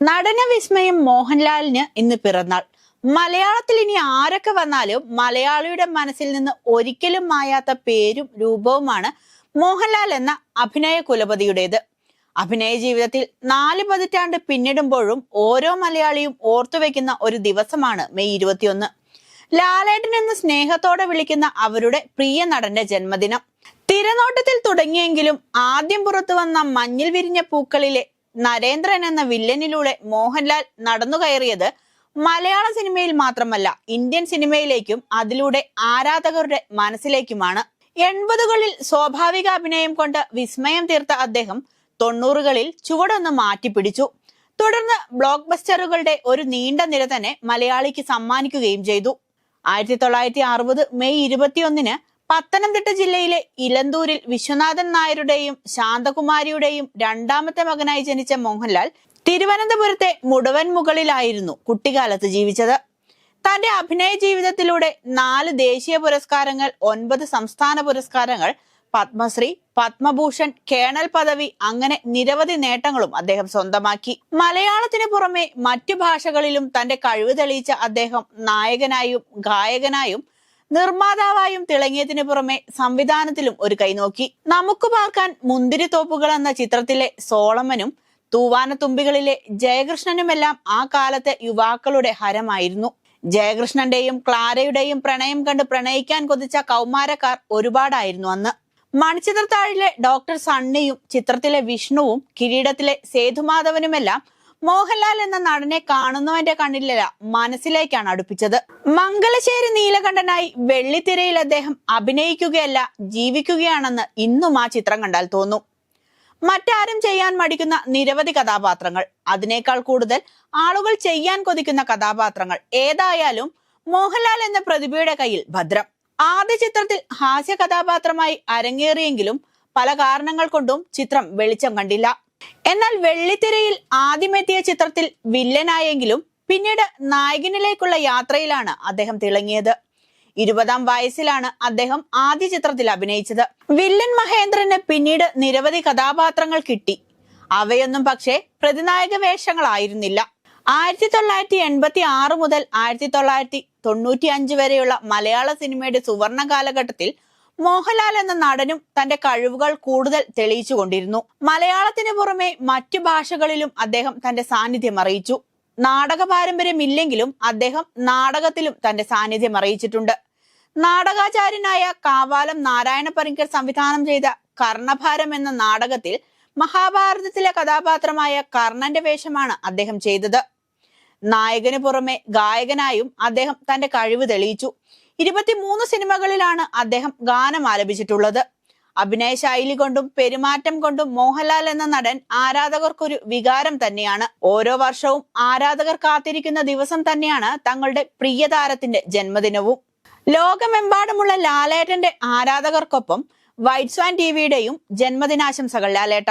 നടന വിസ്മയം മോഹൻലാലിന് ഇന്ന് പിറന്നാൾ. മലയാളത്തിൽ ഇനി ആരൊക്കെ വന്നാലും മലയാളിയുടെ മനസ്സിൽ നിന്ന് ഒരിക്കലും മായാത്ത പേരും രൂപവുമാണ് മോഹൻലാൽ എന്ന അഭിനയ കുലപതിയുടേത്. അഭിനയ ജീവിതത്തിൽ നാല് പതിറ്റാണ്ട് പിന്നിടുമ്പോഴും ഓരോ മലയാളിയും ഓർത്തുവെക്കുന്ന ഒരു ദിവസമാണ് മെയ് ഇരുപത്തിയൊന്ന്. ലാലേട്ടൻ എന്ന് സ്നേഹത്തോടെ വിളിക്കുന്ന അവരുടെ പ്രിയ നടന്റെ ജന്മദിനം. തിരനോട്ടത്തിൽ തുടങ്ങിയെങ്കിലും ആദ്യം പുറത്തു വന്ന മഞ്ഞിൽ വിരിഞ്ഞ പൂക്കളിലെ നരേന്ദ്രൻ എന്ന വില്ലനിലൂടെ മോഹൻലാൽ നടന്നു കയറിയത് മലയാള സിനിമയിൽ മാത്രമല്ല ഇന്ത്യൻ സിനിമയിലേക്കും അതിലൂടെ ആരാധകരുടെ മനസ്സിലേക്കുമാണ്. എൺപതുകളിൽ സ്വാഭാവിക അഭിനയം കൊണ്ട് വിസ്മയം തീർത്ത അദ്ദേഹം തൊണ്ണൂറുകളിൽ ചുവടൊന്ന് മാറ്റിപ്പിടിച്ചു. തുടർന്ന് ബ്ലോക്ക് ബസ്റ്ററുകളുടെ ഒരു നീണ്ട നിര തന്നെ മലയാളിക്ക് സമ്മാനിക്കുകയും ചെയ്തു. ആയിരത്തി തൊള്ളായിരത്തി അറുപത് മെയ് ഇരുപത്തിയൊന്നിന് പത്തനംതിട്ട ജില്ലയിലെ ഇലന്തൂരിൽ വിശ്വനാഥൻ നായരുടെയും ശാന്തകുമാരിയുടെയും രണ്ടാമത്തെ മകനായി ജനിച്ച മോഹൻലാൽ തിരുവനന്തപുരത്തെ മുടവൻ മുകളിലായിരുന്നു കുട്ടിക്കാലത്ത് ജീവിച്ചത്. തന്റെ അഭിനയ ജീവിതത്തിലൂടെ നാല് ദേശീയ പുരസ്കാരങ്ങൾ ഒൻപത് സംസ്ഥാന പുരസ്കാരങ്ങൾ പത്മശ്രീ പത്മഭൂഷൺ കേണൽ പദവി അങ്ങനെ നിരവധി നേട്ടങ്ങളും അദ്ദേഹം സ്വന്തമാക്കി. മലയാളത്തിന് പുറമെ മറ്റു ഭാഷകളിലും തന്റെ കഴിവ് തെളിയിച്ച അദ്ദേഹം നായകനായും ഗായകനായും നിർമ്മാതാവായും തിളങ്ങിയതിനു പുറമെ സംവിധാനത്തിലും ഒരു കൈനോക്കി നമുക്ക് പാർക്കാൻ മുന്തിരിത്തോപ്പുകൾ എന്ന ചിത്രത്തിലെ സോളമനും തൂവാനത്തുമ്പികളിലെ ജയകൃഷ്ണനുമെല്ലാം ആ കാലത്തെ യുവാക്കളുടെ ഹരമായിരുന്നു. ജയകൃഷ്ണന്റെയും ക്ലാരയുടെയും പ്രണയം കണ്ട് പ്രണയിക്കാൻ കൊതിച്ച കൗമാരക്കാർ ഒരുപാടായിരുന്നു അന്ന്. മണിച്ചിത്രത്താഴിലെ ഡോക്ടർ സണ്ണിയും ചിത്രത്തിലെ വിഷ്ണുവും കിരീടത്തിലെ സേതുമാധവനുമെല്ലാം മോഹൻലാൽ എന്ന നടനെ കാണുന്നവന്റെ കണ്ണിലല്ല. മനസ്സിലേക്കാണ് അടുപ്പിച്ചത്. മംഗലശ്ശേരി നീലകണ്ഠനായി വെള്ളിത്തിരയിൽ അദ്ദേഹം അഭിനയിക്കുകയല്ല ജീവിക്കുകയാണെന്ന് ഇന്നും ആ ചിത്രം കണ്ടാൽ തോന്നും. മറ്റാരും ചെയ്യാൻ മടിക്കുന്ന നിരവധി കഥാപാത്രങ്ങൾ. അതിനേക്കാൾ കൂടുതൽ ആളുകൾ ചെയ്യാൻ കൊതിക്കുന്ന കഥാപാത്രങ്ങൾ. ഏതായാലും മോഹൻലാൽ എന്ന പ്രതിഭയുടെ കയ്യിൽ ഭദ്രം. ആദ്യ ചിത്രത്തിൽ ഹാസ്യ കഥാപാത്രമായി അരങ്ങേറിയെങ്കിലും പല കാരണങ്ങൾ കൊണ്ടും ചിത്രം വെളിച്ചം കണ്ടില്ല. എന്നാൽ വെള്ളിത്തിരയിൽ ആദ്യമെത്തിയ ചിത്രത്തിൽ വില്ലനായെങ്കിലും പിന്നീട് നായകനിലേക്കുള്ള യാത്രയിലാണ് അദ്ദേഹം തിളങ്ങിയത്. ഇരുപതാം വയസ്സിലാണ് അദ്ദേഹം ആദ്യ ചിത്രത്തിൽ അഭിനയിച്ചത്. വില്ലൻ മഹേന്ദ്രന് പിന്നീട് നിരവധി കഥാപാത്രങ്ങൾ കിട്ടി. അവയൊന്നും പക്ഷേ പ്രതിനായക വേഷങ്ങളായിരുന്നില്ല. ആയിരത്തി തൊള്ളായിരത്തി എൺപത്തി ആറ് മുതൽ ആയിരത്തി തൊള്ളായിരത്തി തൊണ്ണൂറ്റി അഞ്ച് വരെയുള്ള മലയാള സിനിമയുടെ സുവർണ കാലഘട്ടത്തിൽ മോഹൻലാൽ എന്ന നടനും തന്റെ കഴിവുകൾ കൂടുതൽ തെളിയിച്ചുകൊണ്ടിരുന്നു മലയാളത്തിന് പുറമെ മറ്റു ഭാഷകളിലും അദ്ദേഹം തന്റെ സാന്നിധ്യം അറിയിച്ചു. നാടക പാരമ്പര്യമില്ലെങ്കിലും അദ്ദേഹം നാടകത്തിലും തന്റെ സാന്നിധ്യം അറിയിച്ചിട്ടുണ്ട്. നാടകാചാര്യനായ കാവാലം നാരായണ പണിക്കർ സംവിധാനം ചെയ്ത കർണഭാരം എന്ന നാടകത്തിൽ മഹാഭാരതത്തിലെ കഥാപാത്രമായ കർണന്റെ വേഷമാണ് അദ്ദേഹം ചെയ്തത്. നായകന് പുറമെ ഗായകനായും അദ്ദേഹം തന്റെ കഴിവ് തെളിയിച്ചു. ഇരുപത്തിമൂന്ന് സിനിമകളിലാണ് അദ്ദേഹം ഗാനം ആലപിച്ചിട്ടുള്ളത്. അഭിനയ ശൈലി കൊണ്ടും പെരുമാറ്റം കൊണ്ടും മോഹൻലാൽ എന്ന നടൻ ആരാധകർക്കൊരു വികാരം തന്നെയാണ്. ഓരോ വർഷവും ആരാധകർ കാത്തിരിക്കുന്ന ദിവസം തന്നെയാണ് തങ്ങളുടെ പ്രിയ താരത്തിന്റെ ജന്മദിനവും. ലോകമെമ്പാടുമുള്ള ലാലേട്ടന്റെ ആരാധകർക്കൊപ്പം വൈറ്റ് സ്വാൻ ടിവിയുടെയും ജന്മദിനാശംസകൾ ലാലേട്ട.